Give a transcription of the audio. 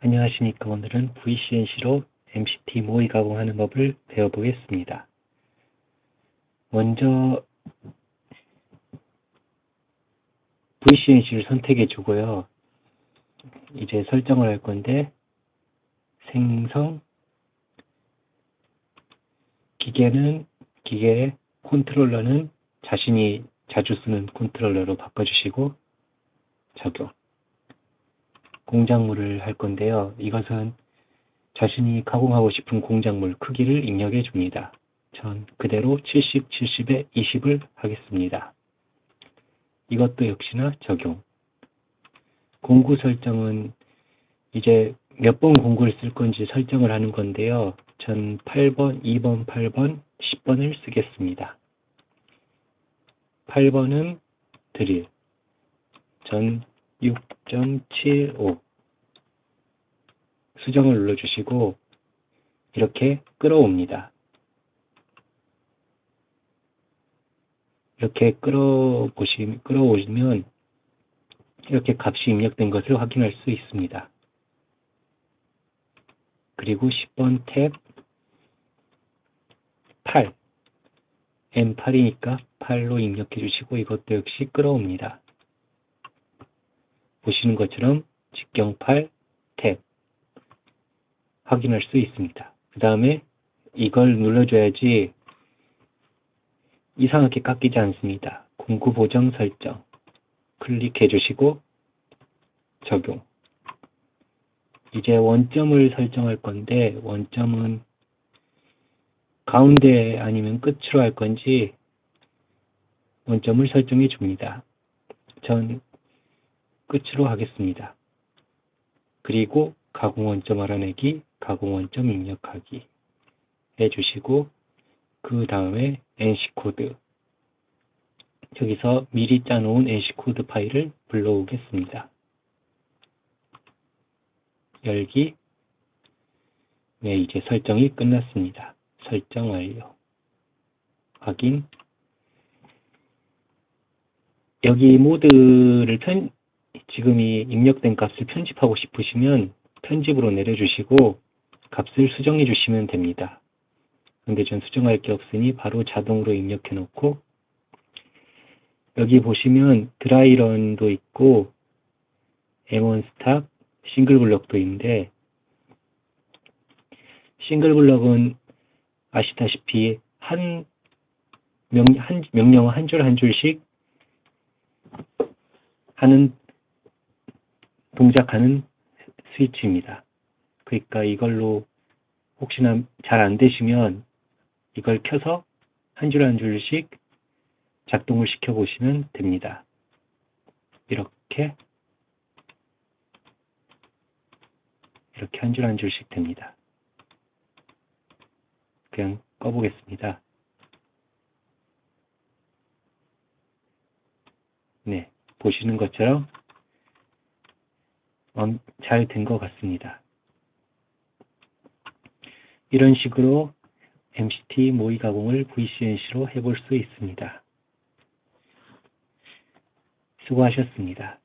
안녕하십니까. 오늘은 VCNC로 MCT 모의 가공하는 법을 배워보겠습니다. 먼저 VCNC를 선택해 주고요. 이제 설정을 할 건데 생성 기계는 기계 컨트롤러는 자신이 자주 쓰는 컨트롤러로 바꿔주시고 적용 공작물을 할 건데요. 이것은 자신이 가공하고 싶은 공작물 크기를 입력해 줍니다. 전 그대로 70, 70에 20을 하겠습니다. 이것도 역시나 적용. 공구 설정은 이제 몇 번 공구를 쓸 건지 설정을 하는 건데요. 전 8번, 2번, 8번, 10번을 쓰겠습니다. 8번은 드릴. 전 6.75 수정을 눌러주시고 이렇게 끌어옵니다. 이렇게 끌어보시, 끌어오시면 이렇게 값이 입력된 것을 확인할 수 있습니다. 그리고 10번 탭 8, M8이니까 8로 입력해 주시고 이것도 역시 끌어옵니다. 보시는 것처럼 직경8 탭 확인할 수 있습니다. 그 다음에 이걸 눌러줘야지 이상하게 깎이지 않습니다. 공구 보정 설정 클릭해 주시고 적용 이제 원점을 설정할 건데 원점은 가운데 아니면 끝으로 할 건지 원점을 설정해 줍니다. 전 끝으로 하겠습니다. 그리고 가공 원점 알아내기, 가공 원점 입력하기 해주시고 그 다음에 NC코드 여기서 미리 짜놓은 NC코드 파일을 불러오겠습니다. 열기 네, 이제 설정이 끝났습니다. 설정 완료 확인 여기 모드를 편, 지금 이 입력된 값을 편집하고 싶으시면 편집으로 내려주시고 값을 수정해 주시면 됩니다. 근데 전 수정할 게 없으니 바로 자동으로 입력해 놓고 여기 보시면 드라이런도 있고 M1 스탑 싱글 블럭도 있는데 싱글 블럭은 아시다시피 한, 명, 한 명령어 한 줄 한 줄씩 하는 동작하는 스위치입니다. 그러니까 이걸로 혹시나 잘 안 되시면 이걸 켜서 한 줄 한 줄씩 작동을 시켜 보시면 됩니다. 이렇게 이렇게 한 줄 한 줄씩 됩니다. 그냥 꺼보겠습니다. 네, 보시는 것처럼 잘 된 것 같습니다. 이런 식으로 MCT 모의 가공을 VCNC로 해볼 수 있습니다. 수고하셨습니다.